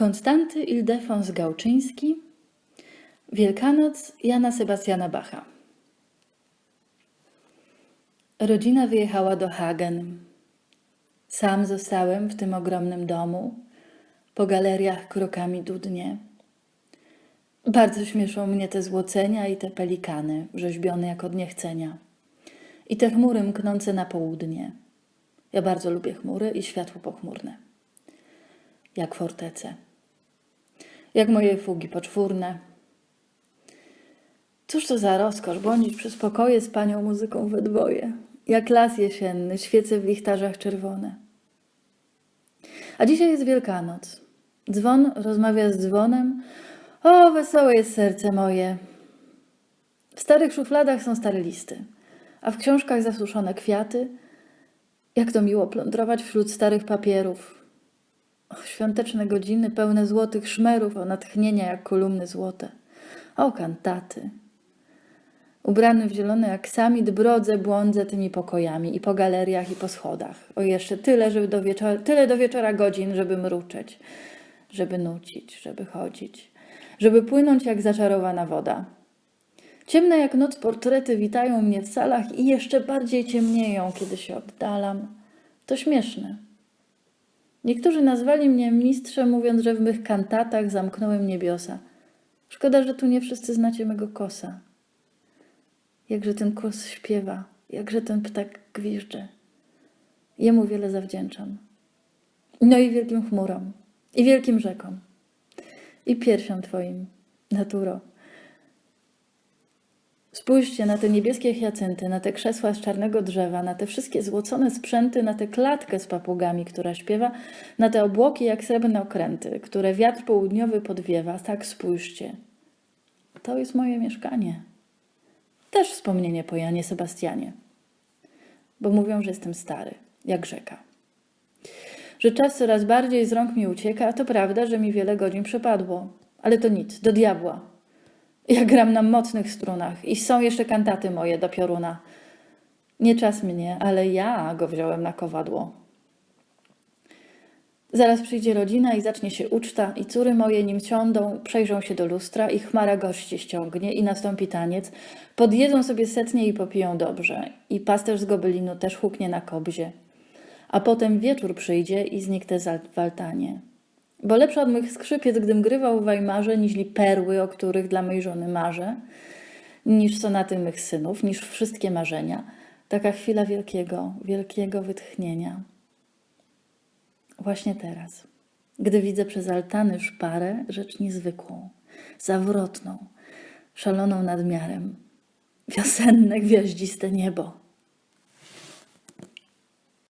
Konstanty Ildefons Gałczyński Wielkanoc Jana Sebastiana Bacha Rodzina wyjechała do Hagen. Sam zostałem w tym ogromnym domu. Po galeriach krokami dudnie. Bardzo śmieszą mnie te złocenia i te pelikany, rzeźbione jak od niechcenia. I te chmury mknące na południe. Ja bardzo lubię chmury i światło pochmurne. Jak fortece. Jak moje fugi poczwórne. Cóż to za rozkosz błądzić przez pokoje z panią muzyką we dwoje. Jak las jesienny, świece w lichtarzach czerwone. A dzisiaj jest Wielkanoc. Dzwon rozmawia z dzwonem. O, wesołe jest serce moje. W starych szufladach są stare listy, a w książkach zasuszone kwiaty. Jak to miło plądrować wśród starych papierów. Świąteczne godziny pełne złotych szmerów, o natchnienia jak kolumny złote. O, kantaty. Ubrany w zielony aksamit brodzę, błądzę tymi pokojami i po galeriach i po schodach. O jeszcze tyle, żeby do wieczora, tyle do wieczora godzin, żeby mruczeć, żeby nucić, żeby chodzić, żeby płynąć jak zaczarowana woda. Ciemne jak noc portrety witają mnie w salach i jeszcze bardziej ciemnieją, kiedy się oddalam. To śmieszne. Niektórzy nazwali mnie mistrzem, mówiąc, że w mych kantatach zamknąłem niebiosa. Szkoda, że tu nie wszyscy znacie mego kosa. Jakże ten kos śpiewa, jakże ten ptak gwiżdże. Jemu wiele zawdzięczam. No i wielkim chmurom, i wielkim rzekom, i piersiom Twoim, naturo. Spójrzcie na te niebieskie hiacynty, na te krzesła z czarnego drzewa, na te wszystkie złocone sprzęty, na tę klatkę z papugami, która śpiewa, na te obłoki jak srebrne okręty, które wiatr południowy podwiewa. Tak spójrzcie. To jest moje mieszkanie. Też wspomnienie po Janie Sebastianie. Bo mówią, że jestem stary, jak rzeka. Że czas coraz bardziej z rąk mi ucieka, a to prawda, że mi wiele godzin przepadło. Ale to nic, do diabła. Ja gram na mocnych strunach i są jeszcze kantaty moje do pioruna. Nie czas mnie, ale ja go wziąłem na kowadło. Zaraz przyjdzie rodzina i zacznie się uczta, i córy moje nim siądą, przejrzą się do lustra, i chmara gości ściągnie, i nastąpi taniec. Podjedzą sobie setnie i popiją dobrze, i pasterz z gobelinu też huknie na kobzie. A potem wieczór przyjdzie i zniknę w altanie. Bo lepsza od moich skrzypiec, gdym grywał w Weimarze, niźli perły, o których dla mojej żony marzę, niż sonaty mych synów, niż wszystkie marzenia. Taka chwila wielkiego, wielkiego wytchnienia. Właśnie teraz, gdy widzę przez altany szparę rzecz niezwykłą, zawrotną, szaloną nadmiarem, wiosenne gwiaździste niebo.